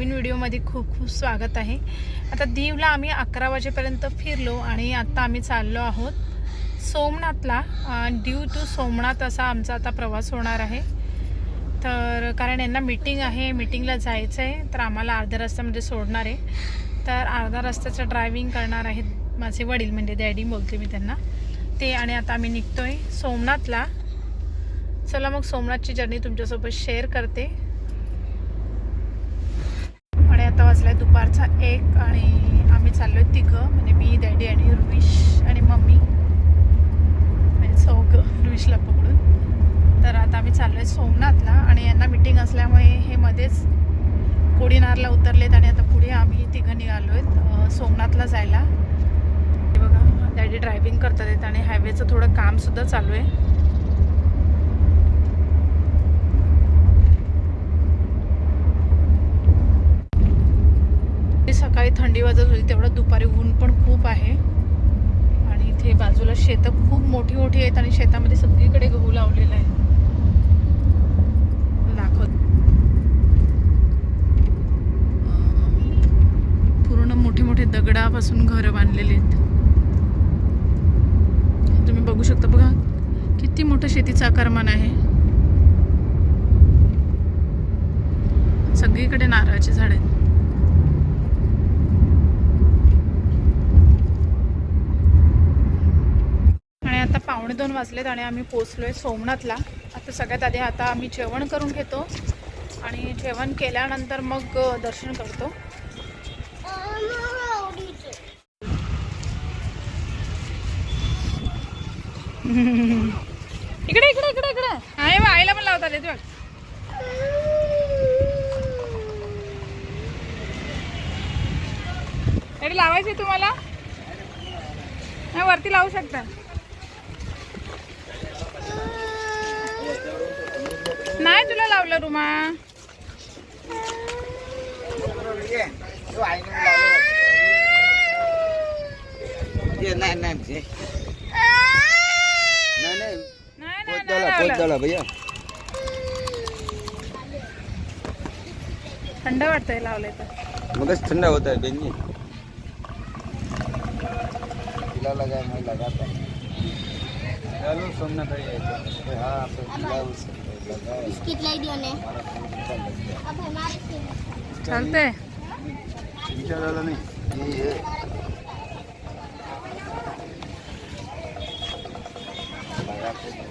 नवीन व्हिडिओमध्ये खूप खूप स्वागत आहे. आता दीवला आम्ही अकरा वाजेपर्यंत फिरलो आणि आत्ता आम्ही चाललो आहोत सोमनाथला. दीव टू सोमनाथ असा आमचा आता प्रवास होणार आहे. तर कारण यांना मीटिंग आहे मीटिंगला जायचं आहे तर आम्हाला अर्ध्या रस्त्यामध्ये म्हणजे सोडणार आहे. तर अर्धा रस्त्याचं ड्रायव्हिंग करणार आहेत माझे वडील म्हणजे डॅडी बोलते मी त्यांना. ते आणि आता आम्ही निघतोय सोमनाथला. चला मग सोमनाथची जर्नी तुमच्यासोबत शेअर करते. आता वाजलाय दुपारचा एक आणि आम्ही चाललोय तिघं म्हणजे मी डॅडी आणि रुविश आणि मम्मी. म्हणजे चौघ रुविशला पकडून. तर आता आम्ही चाललोय सोमनाथला आणि यांना मिटिंग असल्यामुळे हे मध्येच कोडीनारला उतरलेत आणि आता पुढे आम्ही तिघं निघालो आहेत सोमनाथला जायला. बघा डॅडी ड्रायव्हिंग करतात आहेत आणि हायवेचं थोडं कामसुद्धा चालू आहे ती सकाळी थंडी वाजत होती तेवढं दुपारी ऊन पण खूप आहे. आणि इथे बाजूला शेतं खूप मोठी मोठी आहेत आणि शेतामध्ये सगळीकडे गहू लावलेला आहे दाखवत. पूर्ण मोठे मोठे दगडापासून घरं बांधलेले आहेत. तुम्ही बघू शकता बघा किती मोठं शेतीचं आकारमान आहे. सगळीकडे नारळाची झाड आहेत आणि आता पावणे दोन वाजलेत आणि आम्ही पोचलोय सोमनाथला. आता सगळ्यात आधी आता आम्ही जेवण करून घेतो आणि जेवण केल्यानंतर मग दर्शन करतो. इकडे इकडे इकडे इकडे. आहे आईला पण लावता येते बघ. लावायचे तुम्हाला? नाही वरती लावू शकता. नाही तुला लावलं रुमा. थंड वाटतंय लावलंय तर. मगच थंड होत आहे बेंजी. तिला लगा मैं चलो सोमनाथ है झाला नाही ये ये. लगाते हैं.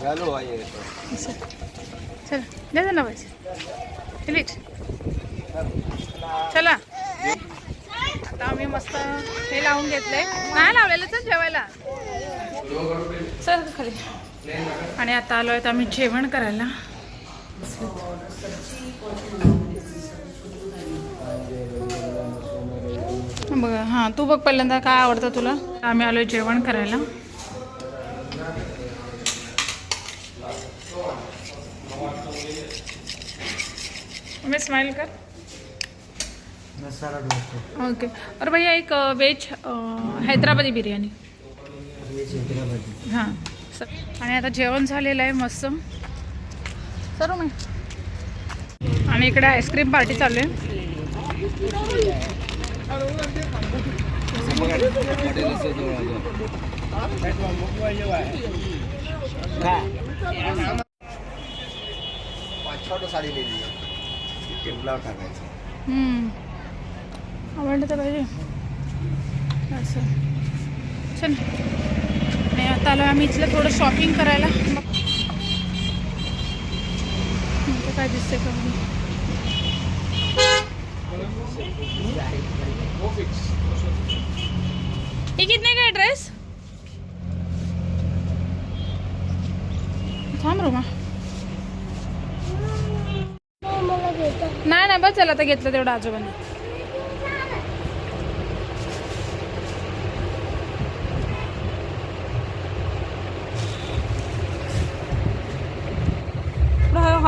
चलो आइए तो चला द्या ना पैसे. फिलिट चला. आता आम्ही मस्त हे लावून घेतलंय. नाही लावलेलं चल जेवायला. चल खाली. आणि आता आलो आहेत आम्ही जेवण करायला. बघा हां तू बघ पहिल्यांदा काय आवडतं तुला. आम्ही आलो जेवण करायला. मैं स्माइल कर. ओके और भैया एक वेज हैदराबादी बिर्याणी. हां. आणि आता जेवण झालेलं आहे मस्त सर मी. आणि इकडे आईस्क्रीम पार्टी चालू आहे. आवडलं तर पाहिजे. असं. चल. आणि आता आलो आम्ही इथलं थोडं शॉपिंग करायला. मग काय दिसते का हे कितने का ड्रेस थांब रो नाही नाही बस चला आता घेतलं तेवढं आजोबांनी.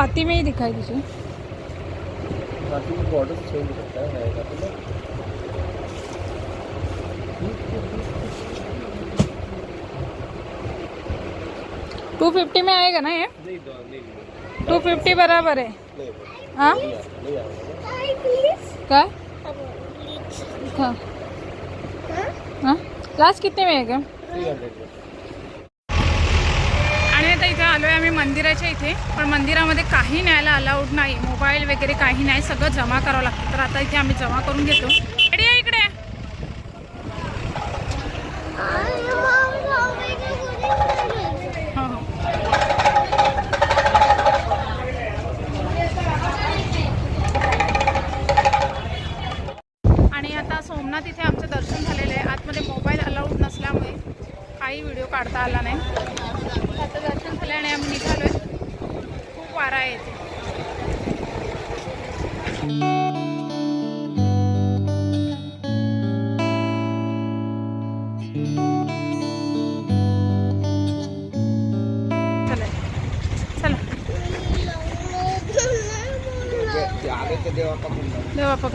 हाथी में ही दिखाई दीजिए। बाकी बॉर्डर चेंज करता है रहेगा तो ना। टू फिफ्टी में आएगा ना ये? टू फिफ्टी बराबर है। हा? ताई प्लीज काय? प्लीज हा। हा? क्लास किती वेळ आहे का आणि आता इथे आलो आहे आम्ही मंदिराच्या इथे. पण मंदिरामध्ये काही न्यायला अलाउड नाही. मोबाईल वगैरे काही नाही. सगळं जमा करावं लागतं. तर आता इथे आम्ही जमा करून घेतो. ¿Dónde va?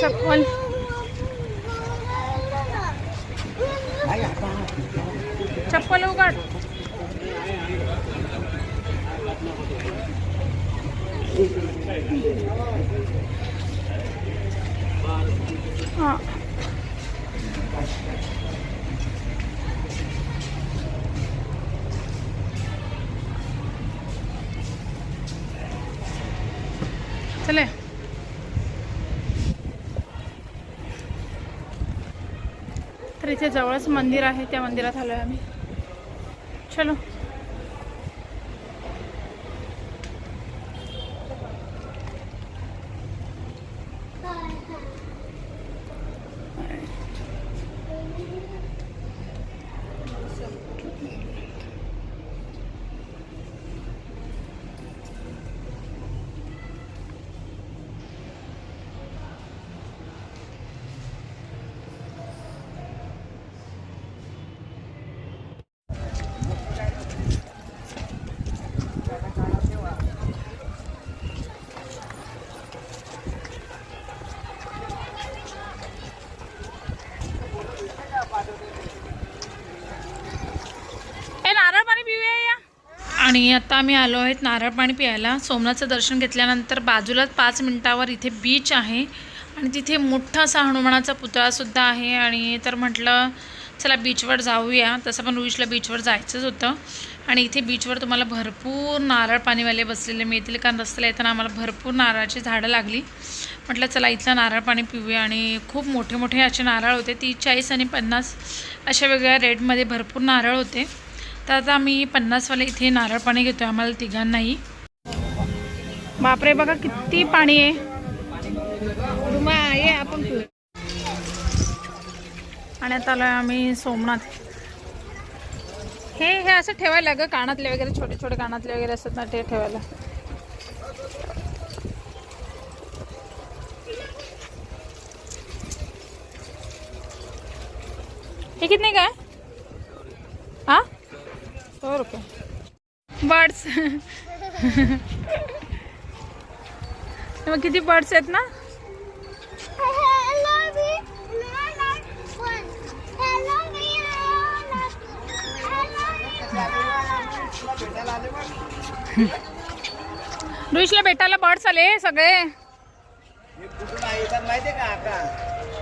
Chapón. Chapón lugar. Ah. चले। तर इथे जवळच मंदिर आहे त्या मंदिरात आलो आहे आम्ही. चलो ए नारळ पाणी पिऊया या आणि आता आम्ही आलो आहेत नारळ पाणी प्यायला. सोमनाथचं दर्शन घेतल्यानंतर बाजूलाच पाच मिनटावर इथे बीच आहे आणि तिथे मोठा असा हनुमानाचा पुतळासुद्धा आहे. आणि तर म्हटलं चला बीचवर जाऊया. तसं पण रुईशला बीचवर जायचंच होतं. आणि इथे बीचवर तुम्हाला भरपूर नारळ पाणीवाले बसलेले मिळतील कारण रस्त्याला येताना आम्हाला भरपूर नारळाची झाडं लागली. म्हटलं चला इथलं नारळ पाणी पिऊया. आणि खूप मोठे मोठे असे नारळ होते ती चाळीस आणि पन्नास अशा वेगळ्या रेटमध्ये भरपूर नारळ होते. तर आता आम्ही पन्नासवाले इथे नारळ पाणी घेतोय आम्हाला तिघांनाही. बापरे बघा किती पाणी आहे. ये आपण आणि आता आलोय आम्ही सोमनाथ. हे हे असं ठेवायला ग कानातले वगैरे छोटे छोटे कानातले वगैरे असतात ना ते ठेवायला. हे किती का? काय हाँ? सौ रुपये. बर्ड्स. मग किती बर्ड्स आहेत ना? रुईशला भेटायला बर्ड्स आले सगळे.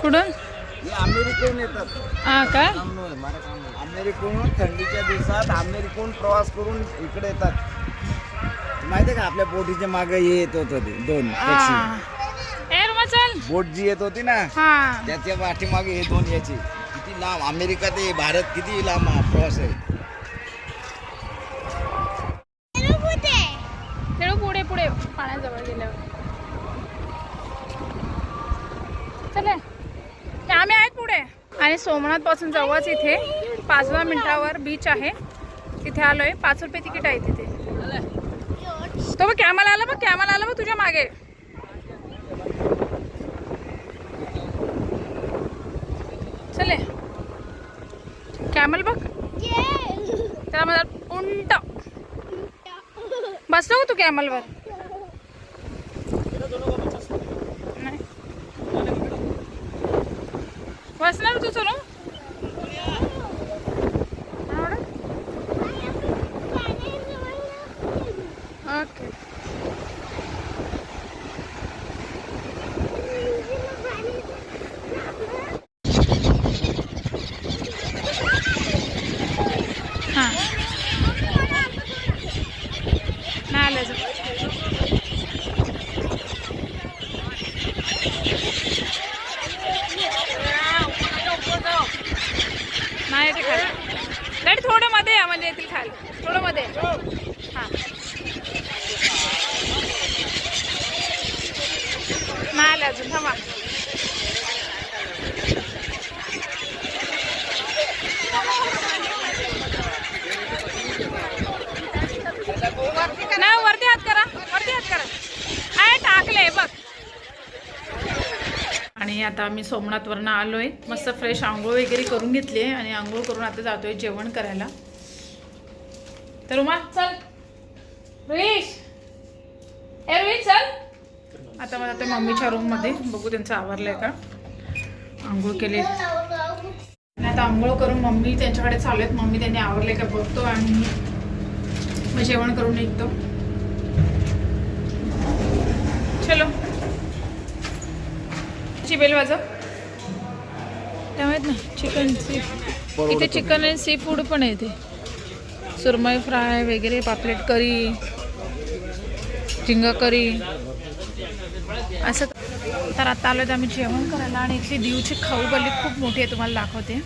कुठून? अमेरिकेहून येतात. हा अमेरिकेहून थंडीच्या दिवसात अमेरिकेहून प्रवास करून इकडे येतात. माहितीये का आपल्या बोटीच्या मागे हे येत होतं ते दोन पक्षी ए रुमा चल बोट जी येत होती ना हा. त्याच्या पाठीमागे हे दोन याचे. किती लांब अमेरिका ते भारत किती लांब हा प्रवास आहे. खेळू पुढे पुढे. पाण्याजवळ गेल्यावर. चले. आणि सोमनाथपासून जवळच इथे पाच दहा मिनिटावर बीच आहे. तिथे आलोय. पाच रुपये तिकीट आहे तिथे. तो बघ कॅमल आला बघ कॅमल आला बघ तुझ्या मागे. चले कॅमल बघ. त्याला मला उंट. बसलो का तू कॅमलवर Parasını mı tutalım? नाही थोडं मध्ये या म्हणजे येतील खाली. थोडं मध्ये हां. हा नाही अजून थांबा नाही वरती हात करा वरती हात करा आहे टाकले बघ आणि आता आम्ही सोमनाथवरनं आलोय. मस्त फ्रेश आंघोळ वगैरे करून घेतली आहे आणि आंघोळ करून आता जातोय जेवण करायला. तर उमा चल. रोहिश ए रोहित चल. आता मला आता मम्मीच्या रूममध्ये बघू त्यांचं आवरलंय का? आंघोळ केले. आता आंघोळ करून मम्मी त्यांच्याकडे चालू आहेत. मम्मी त्यांनी आवरले का बघतो आणि मग जेवण करून निघतो. चलो. ची बेल वाजव. त्या माहीत ना चिकन सी इथे चिकन आणि सी फूड पण आहे इथे. सुरमई फ्राय वगैरे पापलेट करी झिंगा करी. असं. तर आता आलो तर आम्ही जेवण करायला आणि इथली दिवची खाऊ गल्ली खूप मोठी आहे तुम्हाला दाखवते.